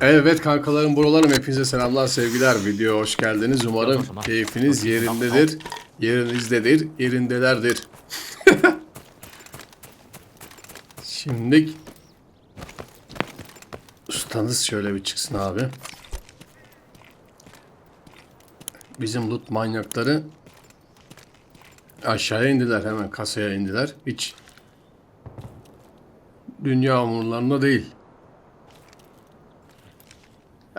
Evet kankalarım buralarım. Hepinize selamlar sevgiler. Video hoş geldiniz. Umarım keyfiniz yerindedir. Yerinizdedir yerindelerdir. Şimdi ustanız şöyle bir çıksın abi. Bizim loot manyakları aşağıya indiler hemen kasaya indiler. Hiç dünya umurlarında değil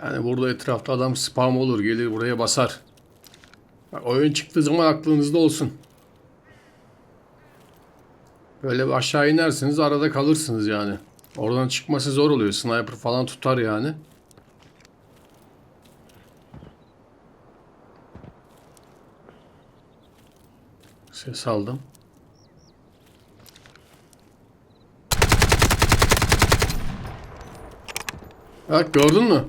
yani burada etrafta adam spam olur, gelir buraya basar. Bak, oyun çıktığı zaman aklınızda olsun. Böyle aşağı inersiniz arada kalırsınız yani. Oradan çıkması zor oluyor. Sniper falan tutar yani. Ses aldım. Bak gördün mü?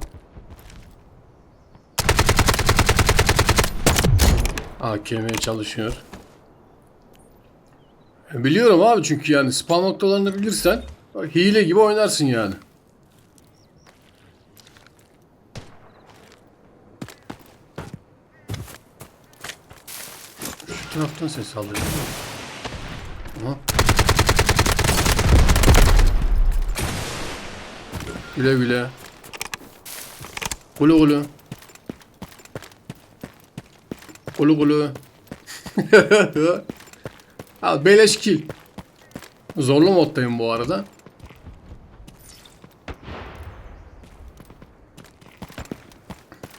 AKM çalışıyor. E, Biliyorum abi çünkü yani spam noktalarını bilirsen hile gibi oynarsın yani. Şu taraftan ses alıyor. Aha. Güle güle. Gulu gulu. Gulu gulu. Al beleş kill. Zorlu moddayım bu arada.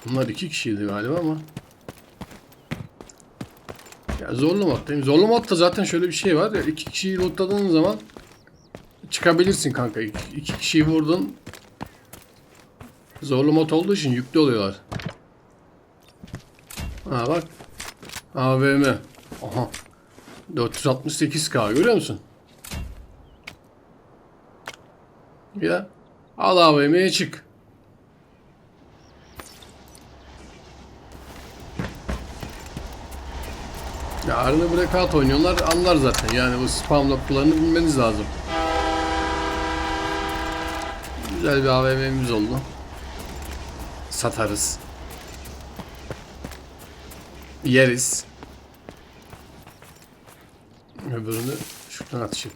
Bunlar iki kişiydi galiba ama. Ya zorlu moddayım. Zorlu modda zaten şöyle bir şey var. Ya iki kişiyi lootladığın zaman çıkabilirsin kanka. İki, iki kişiyi vurdun. Zorlu mod olduğu için yüklü oluyorlar. Ha bak. AVM. Aha. 468k görüyor musun? Ya al AVM'ye çık. Ya Arna Breakout oynuyorlar anlar zaten yani bu spam noktalarını bilmeniz lazım. Güzel bir AVM'miz oldu. Satarız. Yeriz. Öbürünü şuradan atış.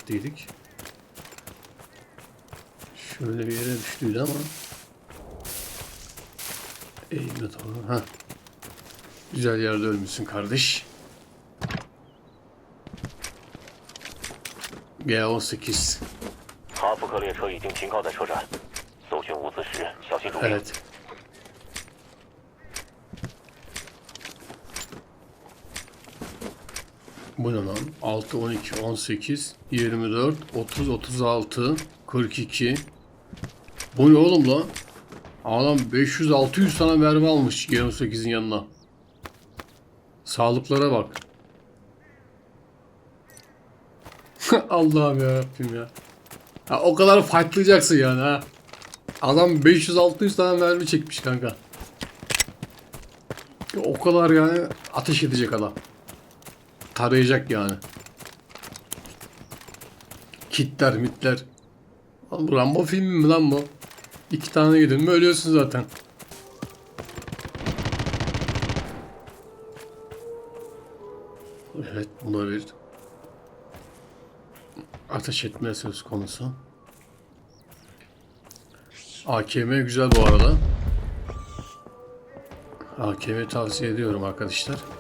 Şöyle bir yere düştüydü ama. Eğilmet oğlum. Ha. Güzel yerde ölmüşsün kardeş. G18. Evet. Bu ne lan? 6, 12, 18, 24, 30, 36, 42. Bu ne oğlum lan? Adam 500-600 tane mermi almış G18'in yanına. Sağlıklara bak. Allah'ım yarabbim ya. Ha, o kadar fightlayacaksın yani ha. Adam 500-600 tane mermi çekmiş kanka. O kadar yani ateş edecek adam. Tarayacak yani. Kitler mitler. Lan bu Rambo filmi mi lan bu? İki tane gidin mi ölüyorsun zaten. Evet buna bir ateş etme söz konusu. AKM güzel bu arada. AKM tavsiye ediyorum arkadaşlar.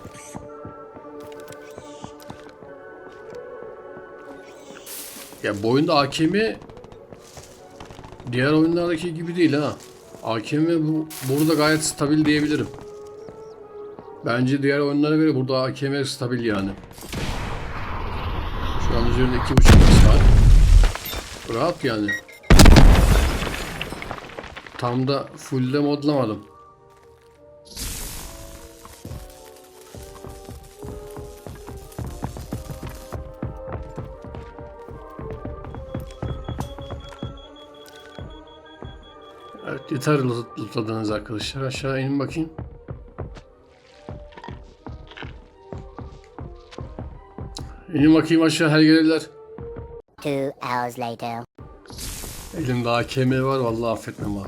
Ya bu oyunda AKM diğer oyunlardaki gibi değil ha. AKM bu, burada gayet stabil diyebilirim. Bence diğer oyunlara göre burada AKM stabil yani. Şu an üzerinde 2.5 x var. Rahat yani. Tam da fullde modlamadım. Yeter lootladığınız arkadaşlar. Aşağı inin bakayım. İnin bakayım aşağı hergeler. Two hours later. Elimde AKM var vallahi affetmem ha.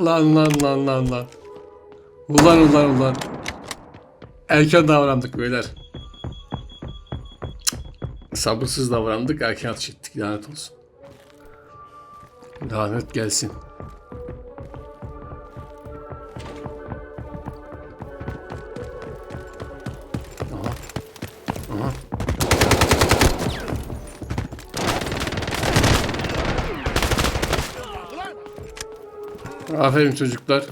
Lan lan lan lan lan. Ulan ulan ulan. Erken davrandık beyler. Sabırsız davrandık, erken atış ettik. Lanet olsun. Lanet gelsin. Aferin çocuklar.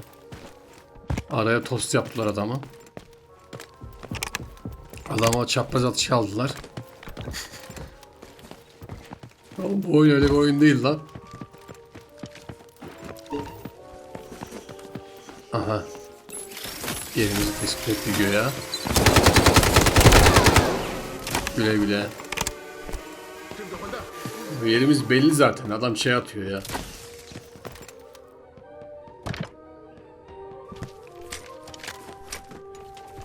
Araya tost yaptılar adamı. Adama çapraz atış aldılar. Oğlum bu oyun öyle bir oyun değil lan. Aha. Yerimizi tespit etti göğe. Güle güle. Yerimiz belli zaten. Adam şey atıyor ya.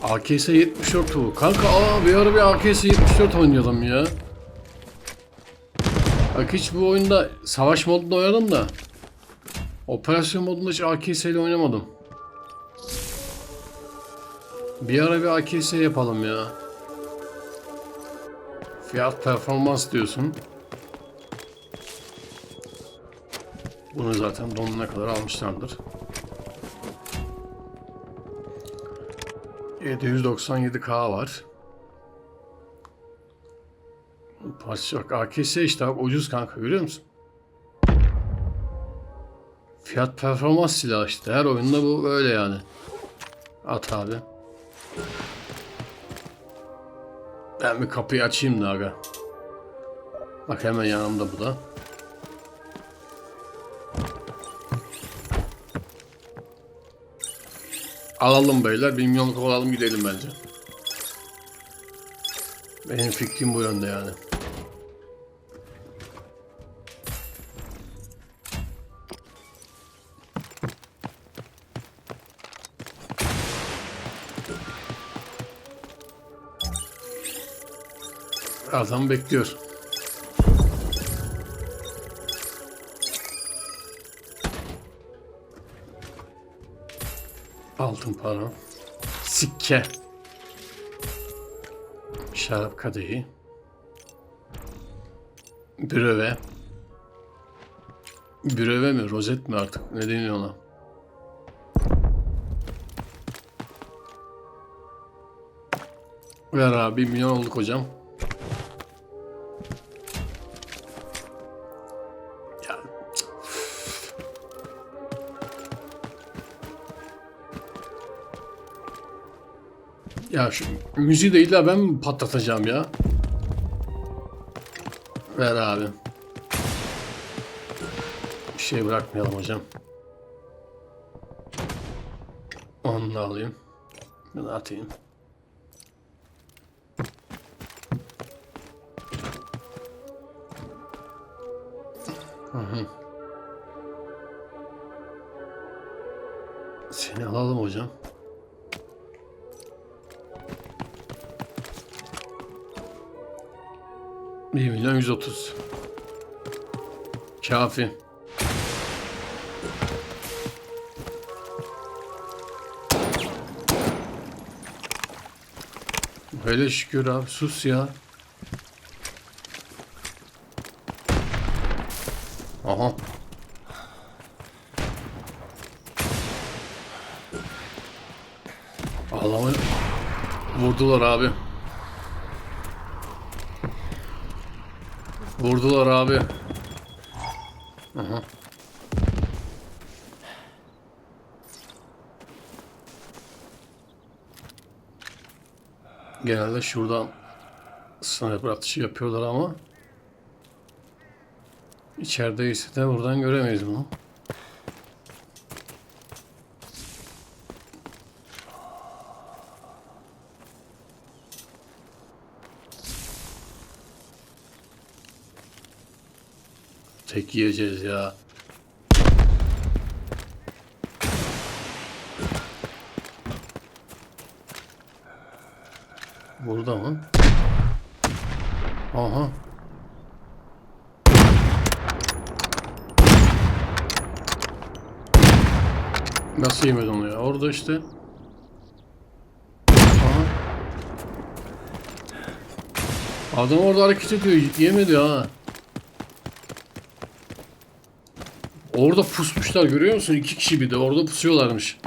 AKS 74 bu. Kanka aa bir ara bir AKS 74 oynuyordum ya. Bak hiç bu oyunda savaş modunda oynadım da operasyon modunda hiç AKS ile oynamadım. Bir ara bir AKS yapalım ya. Fiyat performans diyorsun. Bunu zaten donuna kadar almışlardır. 797K var. Parça bak AKS işte bak ucuz kanka görüyor musun? Fiyat performans silahı işte her oyunda bu böyle yani. At abi. Ben bir kapıyı açayım da aga. Bak hemen yanımda bu da. Alalım beyler. Bir milyonluk alalım gidelim bence. Benim fikrim bu yönde yani. Adam bekliyor. Altın para. Sikke. Şarap kadehi. Bröve. Bröve mi? Rozet mi artık? Ne deniyor ona? Ver abi. Milyon olduk hocam. Ya şu müziği de illa ben mi patlatacağım ya? Ver abi. Bir şey bırakmayalım hocam. Onu da alayım. Bunu atayım. 1 milyon 130. Kafi. Hele şükür abi sus ya. Aha. Adamı vurdular abi. Vurdular abi. Aha. Genelde şuradan sniper atışı yapıyorlar ama içerideyse de buradan göremeyiz bunu. Yiyeceğiz ya. Burada mı? Aha. Nasıl yemedi onu ya? Orada işte. Aha. Adam orada hareket ediyor. Yemedi ha. Orada pusmuşlar görüyor musun? İki kişi bir de orada pusuyorlarmış.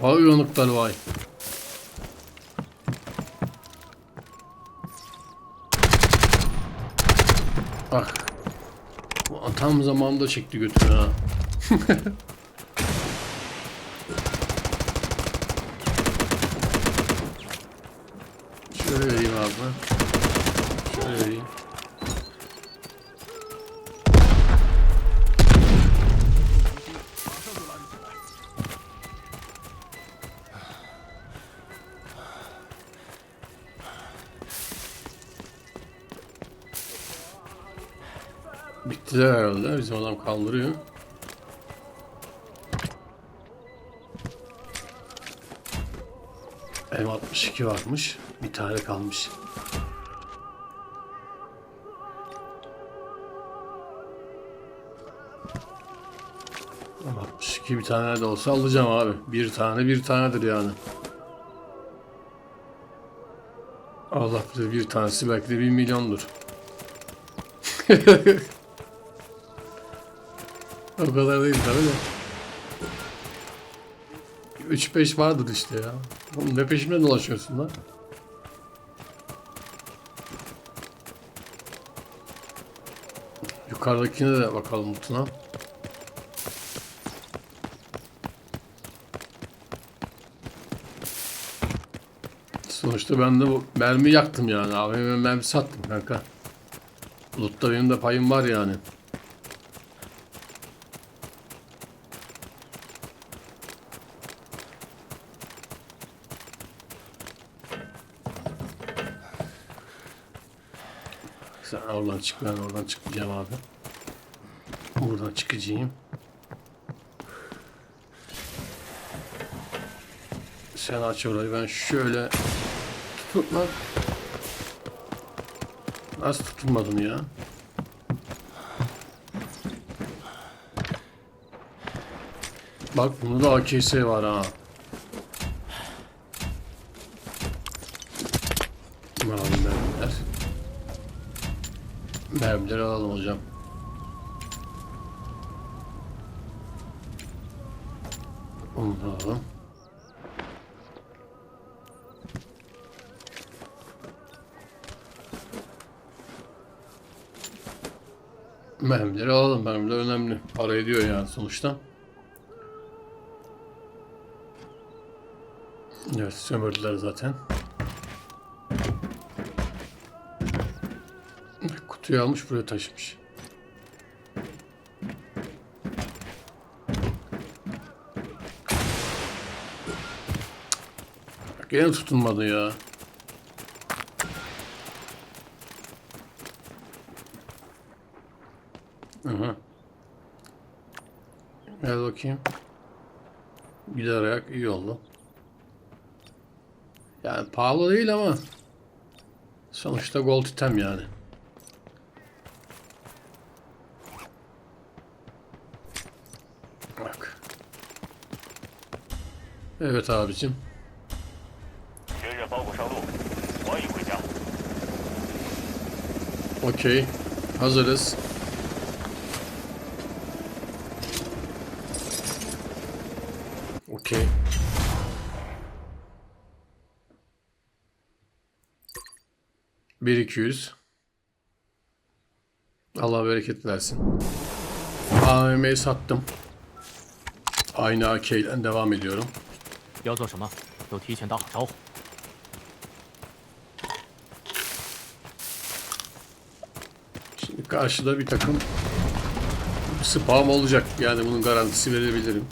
Vay uyanıklar vay. Bak. Bu Tam zamanında çekti götünü ha. Bittiler herhalde. Bizim adam kaldırıyor. M62 varmış. Bir tane kalmış. M62 bir tane de olsa alacağım abi. Bir tane bir tanedir yani. Allah bilir bir tanesi belki de bir milyondur. o kadar değil tabii de. 3-5 vardır işte ya. Oğlum ne peşimden dolaşıyorsun lan? Yukarıdakine de bakalım Mutuna. Sonuçta ben de bu mermi yaktım yani. Abi ben mermi sattım kanka. Loot'ta benim de payım var yani. Sen oradan çık ben oradan çıkacağım abi. Buradan çıkacağım. Sen aç orayı ben şöyle tutma. Nasıl tutulmadın ya? Bak bunda da AKS var ha. Alalım mermiler. Mermileri alalım hocam. Onu alalım. Mermileri alalım. Mermiler önemli. Para ediyor yani sonuçta. Evet sömürdüler zaten. Kutuyu almış buraya taşımış. Gene tutunmadı ya. Aha. Gel bakayım. Gider ayak iyi oldu. Yani pahalı değil ama sonuçta gold item yani. Bak. Evet abicim. Okey. Hazırız. Okey. Bir iki yüz. Allah bereket versin. AVM'yi sattım. Aynı AK'den devam ediyorum. 要做什么，都提前打好招呼。 Şimdi karşıda bir takım spam olacak. Yani bunun garantisi verebilirim.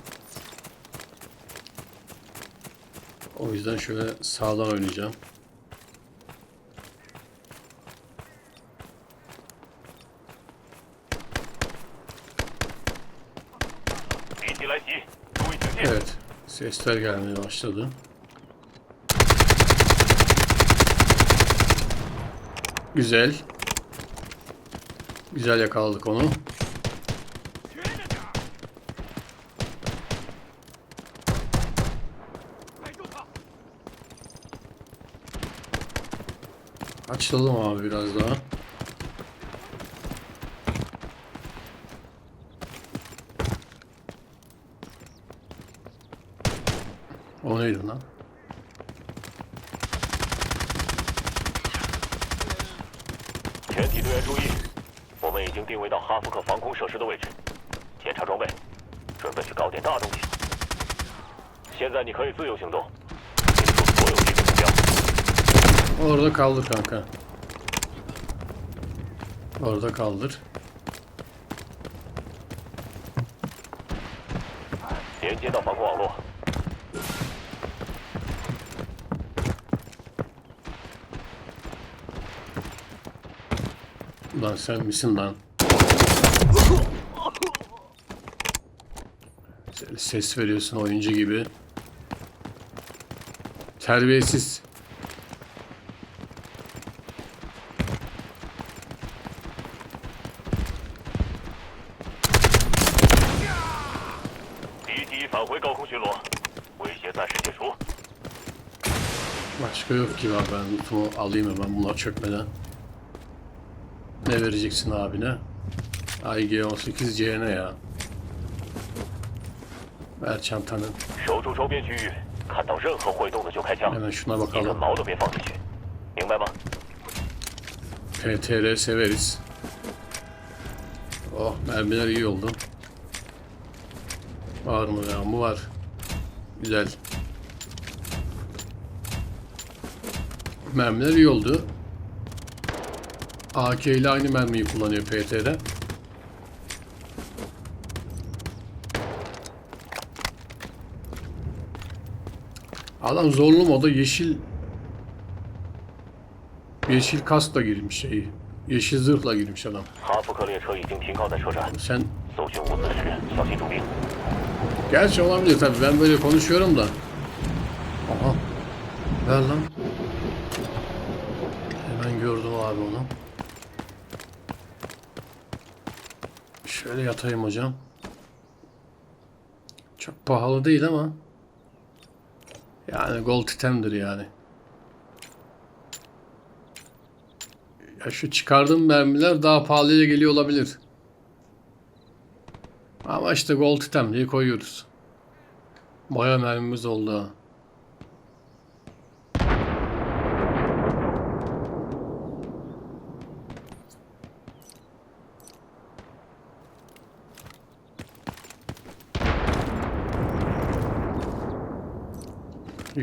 O yüzden şöyle sağdan oynayacağım. 敌机来袭，注意警戒。 Evet. Sesler gelmeye başladı. Güzel. Güzel yakaladık onu. Açılalım abi biraz daha. 现在你可以自由行动，清楚所有敌对目标。 Orada kaldır kanka. Orada kaldır. 连接到防空网络。 Lan sen misin lan? Sen Ses veriyorsun oyuncu gibi. Terbiyesiz. 敌机返回高空巡逻，威胁暂时解除。 Başka yok ki var ben lootumu alayım hemen bunlar çökmeden. Ne vereceksin abine? IG-18 CN ya. Ver çantanı. 守住周边区域， 看到任何会动的就开枪， Hemen şuna 一根 bakalım. 毛都别放进去，明白吗？ PTR severiz. Oh mermiler iyi oldu. Var mı ya mı var. Güzel. Mermiler iyi oldu. AK ile aynı mermiyi kullanıyor PTR. Adam zorlu moda yeşil yeşil kaskla girmiş şeyi. Yeşil zırhla girmiş adam. Sen Gerçi olabilir tabi ben böyle konuşuyorum da. Aha. Ver lan. Hemen gördüm abi onu. Şöyle yatayım hocam. Çok pahalı değil ama yani gold item'dir yani. Ya şu çıkardığım mermiler daha pahalıya geliyor olabilir. Ama işte gold item diye koyuyoruz. Baya mermimiz oldu ha.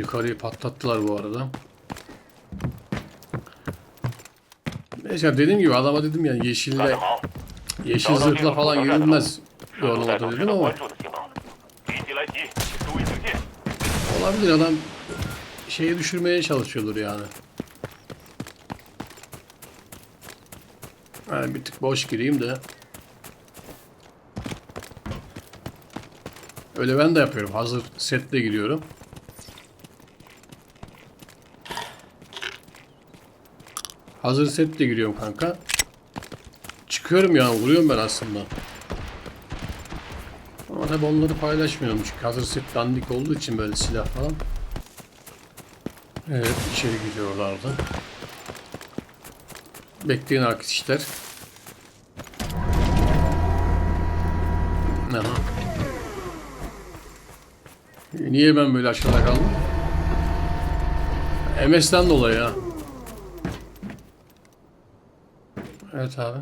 karıyı patlattılar bu arada. Neyse dediğim gibi adama dedim yani yeşille yeşil zırhla falan görünmez yorulmadı dedim ama olabilir adam şeyi düşürmeye çalışıyordur yani. Yani bir tık boş gireyim de. Öyle ben de yapıyorum. Hazır setle giriyorum. Hazır setle giriyorum kanka. Çıkıyorum yani vuruyorum ben aslında. Ama tabi onları paylaşmıyorum çünkü hazır set dandik olduğu için böyle silah falan. Evet içeri gidiyorlardı. Bekleyin arkadaşlar. Aha. Niye ben böyle aşağıda kaldım? MS'den dolayı ha. Evet abi.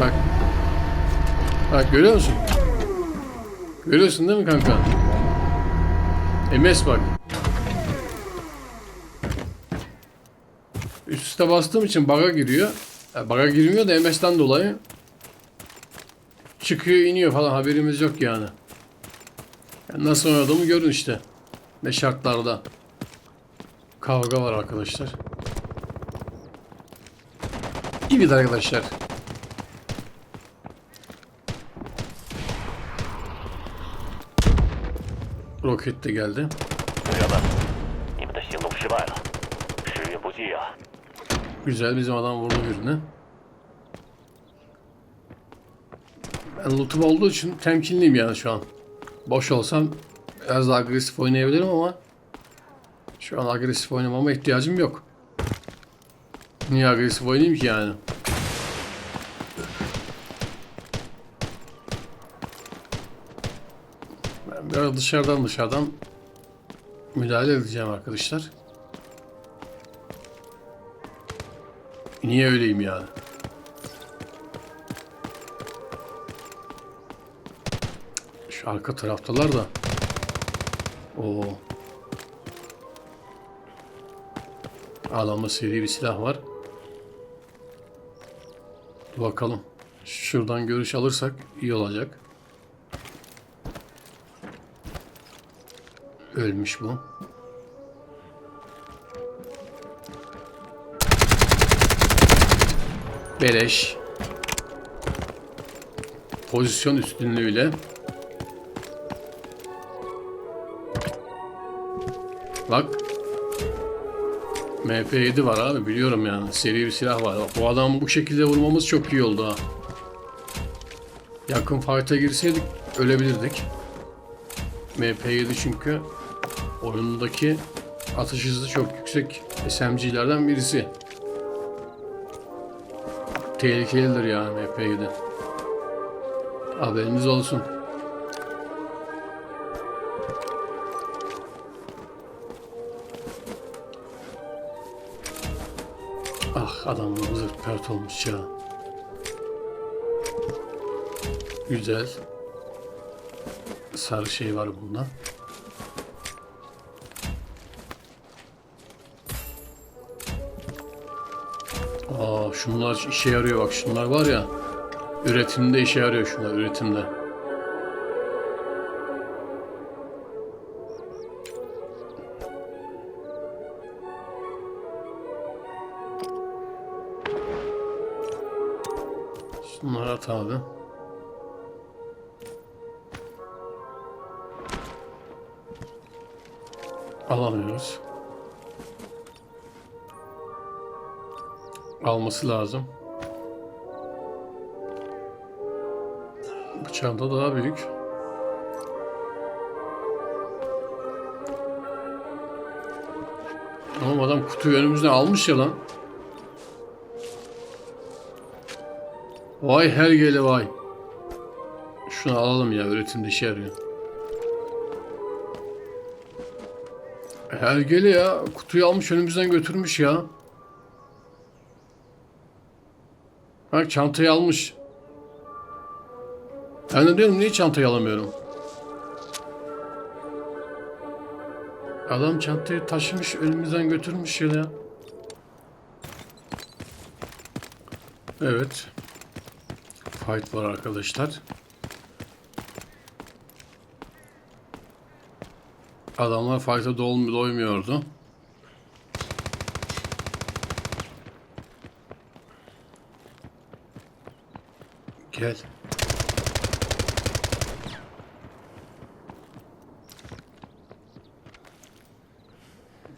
Bak. Bak görüyor musun? Görüyorsun değil mi kanka? MS bak. Üst üste bastığım için bug'a giriyor. Yani bug'a girmiyor da MS'den dolayı. Çıkıyor iniyor falan haberimiz yok yani. yani nasıl oynadığımı görün işte. Ne şartlarda. Kavga var arkadaşlar. Evet arkadaşlar. Roket de geldi. Güzel bizim adam vurdu birini. Ben lootum olduğu için temkinliyim yani şu an. Boş olsam biraz daha agresif oynayabilirim ama şu an agresif oynamama ihtiyacım yok. Niye agresif oynayayım ki yani? Ben biraz dışarıdan dışarıdan müdahale edeceğim arkadaşlar. Niye öyleyim yani? Şu arka taraftalar da. Oo. Adamda seri bir silah var. Bakalım. Şuradan görüş alırsak iyi olacak. Ölmüş bu. Beleş. Pozisyon üstünlüğüyle. Bak. MP7 var abi biliyorum yani. Seri bir silah var. Bu adamı bu şekilde vurmamız çok iyi oldu ha. Yakın fight'a girseydik ölebilirdik. MP7 çünkü oyundaki atış hızı çok yüksek SMG'lerden birisi. Tehlikelidir yani MP7. Haberiniz olsun. Olmuş ya. Güzel. Sarı şey var bunda. Aa şunlar işe yarıyor bak şunlar var ya. Üretimde işe yarıyor şunlar üretimde. Şunları at. Alamıyoruz. Alması lazım. Bu çanta daha büyük. Ama adam kutuyu önümüzden almış ya lan. Vay her gele vay. Şunu alalım ya üretimde işe yarıyor. Her gele ya kutuyu almış önümüzden götürmüş ya. Bak çantayı almış. Ben de diyorum niye çantayı alamıyorum? Adam çantayı taşımış önümüzden götürmüş ya. Evet. Fight var arkadaşlar. Adamlar fight'a doymu- doymuyordu. Gel.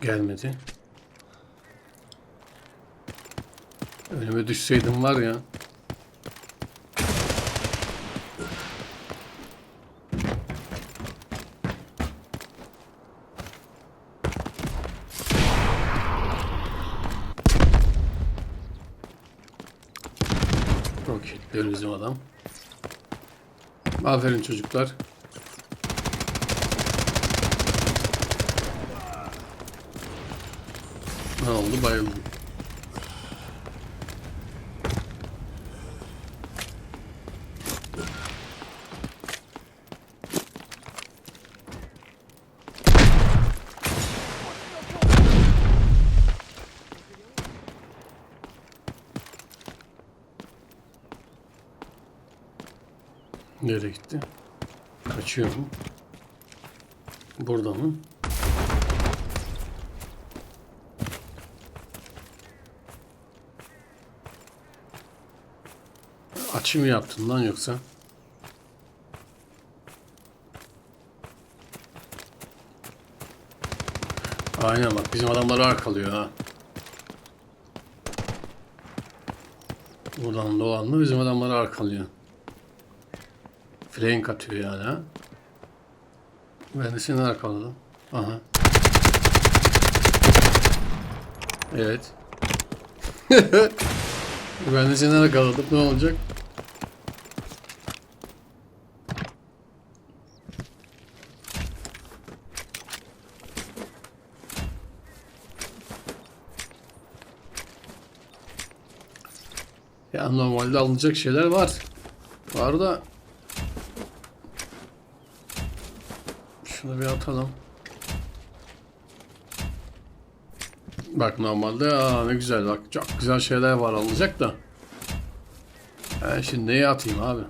Gelmedi. Önüme düşseydim var ya. Roketliyor bizim adam. Aferin çocuklar. Ne oldu? Bayıldım. Nereye gitti? Kaçıyor mu? Burada mı? Açı mı yaptın lan yoksa? Aynen bak bizim adamları arkalıyor ha. Buradan dolanma bizim adamları arkalıyor. Flank atıyor yani ha. Ben de seni arkaladım. Aha. Evet. ben de seni yakaladım. Ne olacak? Ya normalde alınacak şeyler var. Var da şunu bir atalım. Bak normalde aa ne güzel bak çok güzel şeyler var alınacak da. Ben şimdi neye atayım abi?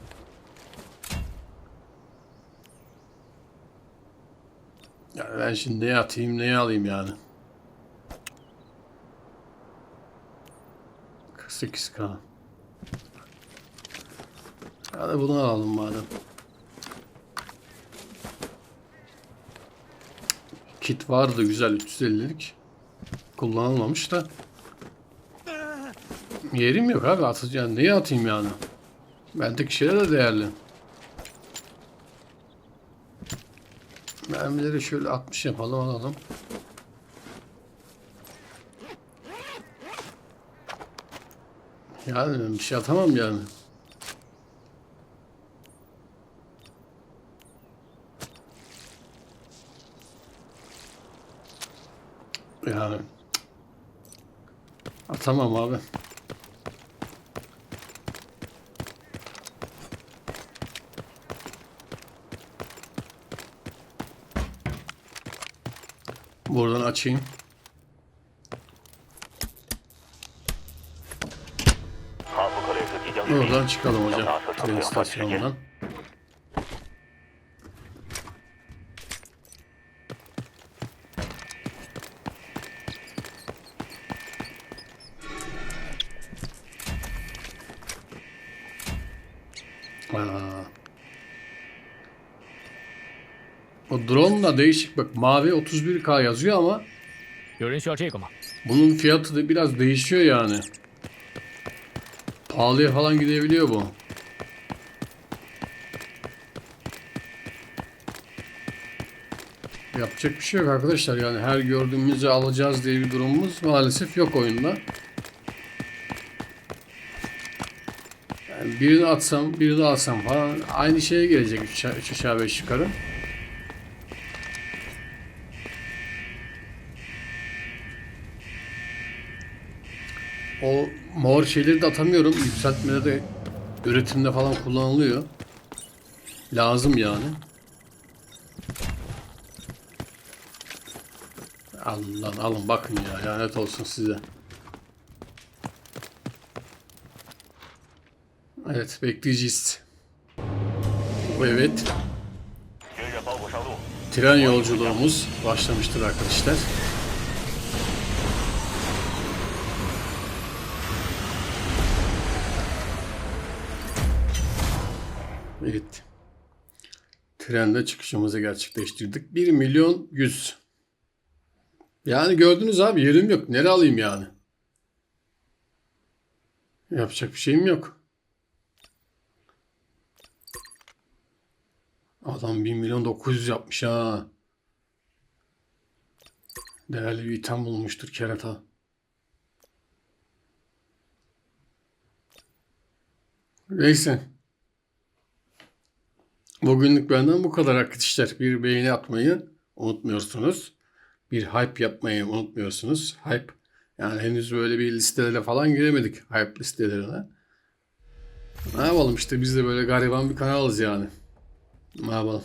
Yani ben şimdi neye atayım neye alayım yani? 48k. Hadi bunu alalım madem. Kit vardı güzel 350'lik. Kullanılmamış da. Yerim yok abi atacağım. Neye atayım yani? Bendeki şeyler de değerli. Mermileri şöyle 60 yapalım alalım. Yani bir şey atamam yani. Yani. Atamam abi. Buradan açayım. Buradan çıkalım hocam. Tren istasyonundan. değişik. Bak mavi 31K yazıyor ama bunun fiyatı da biraz değişiyor yani. Pahalıya falan gidebiliyor bu. Yapacak bir şey yok arkadaşlar. Yani her gördüğümüzü alacağız diye bir durumumuz maalesef yok oyunda. Yani birini atsam, birini alsam falan aynı şeye gelecek 3 aşağı 5 yukarı. mor şeyleri de atamıyorum. Yükseltmede de üretimde falan kullanılıyor. Lazım yani. Alın lan alın bakın ya lanet olsun size. Evet bekleyeceğiz. Evet. Tren yolculuğumuz başlamıştır arkadaşlar. Evet. Trende çıkışımızı gerçekleştirdik. 1 milyon 100. Yani gördünüz abi yerim yok. Nereye alayım yani? Yapacak bir şeyim yok. Adam 1 milyon 900 yapmış ha. Değerli bir item bulmuştur kerata. Neyse. Bugünlük benden bu kadar arkadaşlar. Bir beğeni atmayı unutmuyorsunuz. Bir hype yapmayı unutmuyorsunuz. Hype. Yani henüz böyle bir listelere falan giremedik. Hype listelerine. Ne yapalım işte biz de böyle gariban bir kanalız yani. Ne yapalım.